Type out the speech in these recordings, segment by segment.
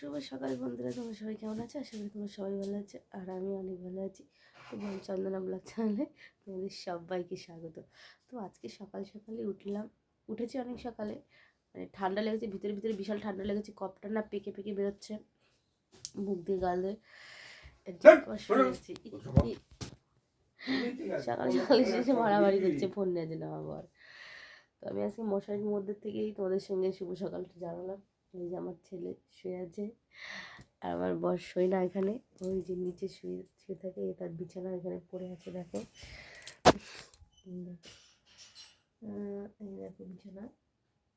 শুভ সকাল বন্ধুরা তোমরা সবাই কেমন আছে? আশা করি তোমরা সবাই ভালো আছে আর আমি অনেক ভালো আছি। তো বল চন্দনা ব্লগ চ্যানেলে তোমাদের সবাইকে স্বাগত। তো আজকে সকাল সকালে উঠলাম উঠেছি অনেক সকালে। মানে ঠান্ডা লেগেছে ভিতরে ভিতরে বিশাল ঠান্ডা লেগেছে কপটা না পেকে পেকে বেরোচ্ছে। মুখ দিয়ে গাল সকাল সকালে শেষে মারামারি করছে ফোন নেওয়ার জন্য আমার তো আমি আজকে মশারির মধ্যে থেকেই তোমাদের সঙ্গে শুভ সকালটা জানালাম। এই যে আমার ছেলে শুয়ে আছে। আর আমার বর শোয় না এখানে। ওই যে নিচে শুয়ে শুয়ে থাকে তার বিছানা এখানে পড়ে আছে, দেখো। এই দেখো। বিছানা।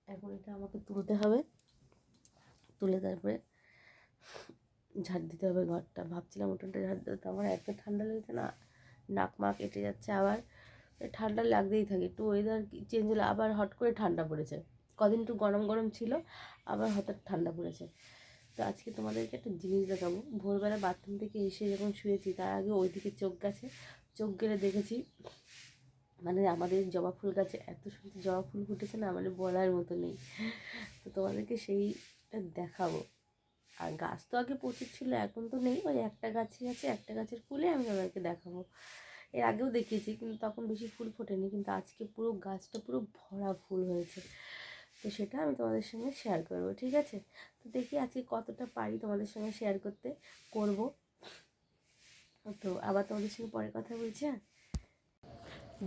এখন এটা আমাকে তুলতে হবে। তুলে তারপরে ঝাড় দিতে হবে ঘরটা। ভাবছিলাম উঠোনটা ঝাড় দিতে তো আমার এত ঠান্ডা লেগেছে না। নাক মাক এঁটে যাচ্ছে আবার। ঠান্ডা লাগতেই থাকে, একটু ওয়েদার চেঞ্জ হলে আবার হট করে ঠান্ডা পড়েছে। কদিন একটু গরম গরম ছিল, আবার হঠাৎ ঠান্ডা পড়েছে। তো আজকে তোমাদেরকে একটা জিনিস দেখাবো। ভোরবেলা বাথরুম থেকে এসে যখন শুয়েছি, তার আগে ওইদিকে চোখ গেছে। চোখ গেলে দেখেছি মানে আমাদের জবা ফুল গাছে এত সুন্দর জবা ফুল ফুটেছে না মানে বলার মতো নেই। তো তোমাদেরকে সেইটা দেখাবো। আর গাছ তো আগে প্রচুর ছিল, এখন তো নেই। ওই একটা গাছই আছে, একটা গাছের ফুলে আমি তোমাদেরকে দেখাবো। এর আগেও দেখিয়েছি, কিন্তু তখন বেশি ফুল ফোটেনি, কিন্তু আজকে পুরো গাছটা পুরো ভরা ফুল হয়েছে। তো সেটা আমি তোমাদের সঙ্গে শেয়ার করব, ঠিক আছে? তো দেখি আজকে কতটা পারি তোমাদের সঙ্গে শেয়ার করতে, করব। তো আবার তোমাদের সঙ্গে পরে কথা বলছি হ্যাঁ?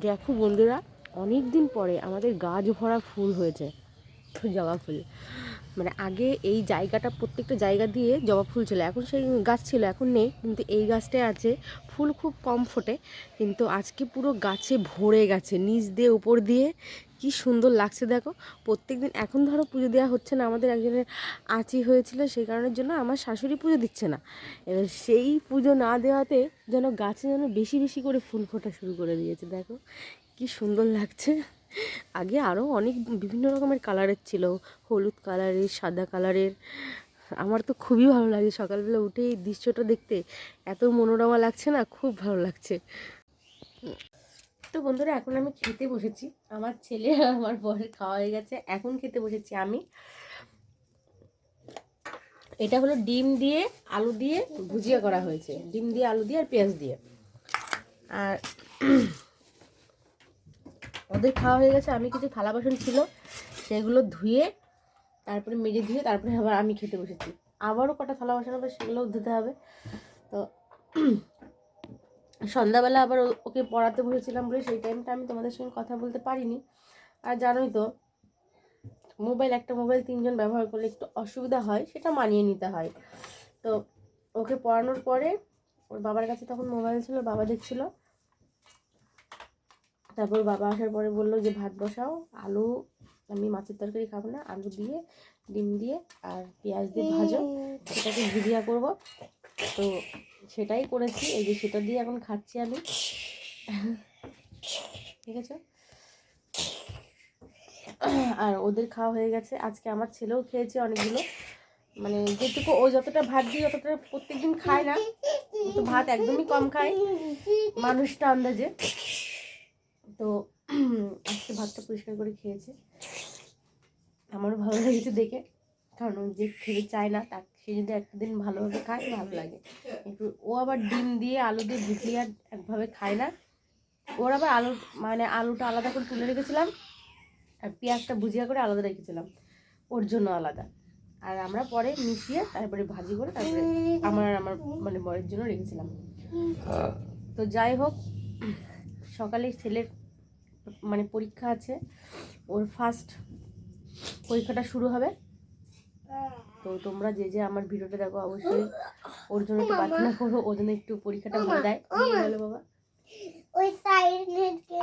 দেখো বন্ধুরা অনেক দিন পরে আমাদের গাছ ভরা ফুল হয়েছে, জবা ফুল। মানে আগে এই জায়গাটা প্রত্যেকটা জায়গা দিয়ে জবা ফুল ছিল, এখন সেই গাছ ছিল, এখন নেই, কিন্তু এই গাছটায় আছে ফুল খুব কম ফোটে, কিন্তু আজকে পুরো গাছে ভরে গেছে, নিচ দিয়ে উপর দিয়ে কি সুন্দর লাগছে দেখো। প্রত্যেক দিন এখন ধরো পুজো দেওয়া হচ্ছে না, আমাদের একজনের আঁচি হয়েছিল, সেই কারণের জন্য আমার শাশুড়ি পুজো দিচ্ছে না। এবার সেই পুজো না দেওয়াতে যেন গাছে যেন বেশি বেশি করে ফুল ফোটা শুরু করে দিয়েছে, দেখো কি সুন্দর লাগছে। আগে আরও অনেক বিভিন্ন রকমের কালারের ছিল। হলুদ কালারের, সাদা কালারের। আমার তো খুবই ভালো লাগে সকালবেলা উঠে এই দৃশ্যটা দেখতে। এত মনোরমা লাগছে না, খুব ভালো লাগছে। তো বন্ধুরা, এখন আমি খেতে বসেছি। আমার ছেলে আমার বরের খাওয়া হয়ে গেছে। এখন খেতে বসেছি আমি। এটা হলো ডিম দিয়ে আলু দিয়ে ভুজিয়া করা হয়েছে। ডিম দিয়ে আলু দিয়ে আর পেঁয়াজ দিয়ে। আর ওদের খাওয়া হয়ে গেছে, আমি কিছু থালা বাসন ছিল, সেগুলো ধুয়ে, তারপরে মেজে ধুয়ে, তারপরে আবার আমি খেতে বসেছি। আবারও কটা থালা বাসন হবে সেগুলোও ধুতে হবে। তো সন্ধ্যাবেলা আবার ওকে পড়াতে বসেছিলাম বলে সেই টাইমটা আমি তোমাদের সঙ্গে কথা বলতে পারিনি। আর জানোই তো, মোবাইল, একটা মোবাইল তিনজন ব্যবহার করলে একটু অসুবিধা হয়, সেটা মানিয়ে নিতে হয়। তো ওকে পড়ানোর পরে ওর বাবার কাছে তখন মোবাইল ছিল, বাবা দেখছিল তারপর বাবা আসার পরে বলল যে, ভাত বসাও, আলু আমি মাছের তরকারি খাব না, আলু দিয়ে, ডিম দিয়ে আর পেঁয়াজ দিয়ে ভাজো, সেটাকে ভুজিয়া করব। তো সেটাই করেছি, এই যে সেটা দিয়ে এখন খাচ্ছি আমি। ঠিক আছে আর ওদের খাওয়া হয়ে গেছে। আজকে আমার ছেলেও খেয়েছে অনেকগুলো। মানে যেটুকু ও যতটা ভাত দিয়ে অতটা প্রত্যেকদিন খায় না তো ভাত একদমই কম খায়। মানুষটা আন্দাজে। তো আজকে ভাতটা পরিষ্কার করে খেয়েছে। আমারও ভালো লেগেছে দেখে কারণ যে খেতে চায় না তাকে সে যদি একটা দিন ভালোভাবে খায় ভালো লাগে। একটু ও আবার ডিম দিয়ে আলু দিয়ে ভুজিয়ে আর একভাবে খায় না। ওর আবার আলু মানে আলুটা আলাদা করে তুলে রেখেছিলাম আর পেঁয়াজটা ভুজিয়া করে আলাদা রেখেছিলাম। ওর জন্য আলাদা। আর আমরা পরে মিশিয়ে তারপরে ভাজি করে তারপরে আমার আর আমার মানে বরের জন্য রেখেছিলাম। তো যাই হোক সকালে ছেলের মানে পরীক্ষা আছে। ওর ফার্স্ট পরীক্ষাটা শুরু হবে। তো তোমরা যে যে আমার ভিডিওটা দেখো অবশ্যই ওর জন্য একটু প্রার্থনা করো ওর জন্য একটু পরীক্ষাটা ভালো দেয় বলো বাবা?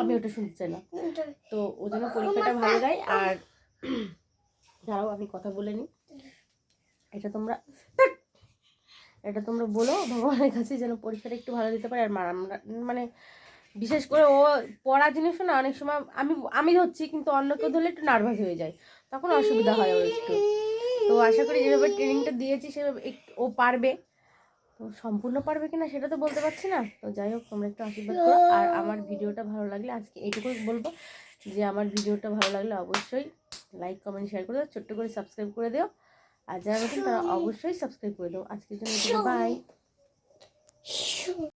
আমি ওটা শুনতে চাই না। তো ও যেন পরীক্ষাটা ভালো দেয় আর দাঁড়াও আমি কথা বলে নিই। এটা তোমরা এটা তোমরা বলো ভগবানের কাছে যেন পরীক্ষাটা একটু ভালো দিতে পারে আর আমরা মানে বিশেষ করে ও পড়া জিনিসও না অনেক সময় আমি আমি ধরছি কিন্তু অন্য কেউ ধরলে একটু নার্ভাস হয়ে যায়। তখন অসুবিধা হয় ওর একটু। তো আশা করি যেভাবে ট্রেনিংটা দিয়েছি সেভাবে একটু ও পারবে। তো সম্পূর্ণ পারবে কিনা সেটা তো বলতে পারছি না। তো যাই হোক তোমরা একটু আশীর্বাদ করো। আর আমার ভিডিওটা ভালো লাগলে আজকে এইটুকুই বলব যে আমার ভিডিওটা ভালো লাগলে অবশ্যই লাইক কমেন্ট শেয়ার করে দিও ছোট্ট করে সাবস্ক্রাইব করে দিও। আর যারা নতুন তারা অবশ্যই সাবস্ক্রাইব করে দেবো আজকের জন্য বাই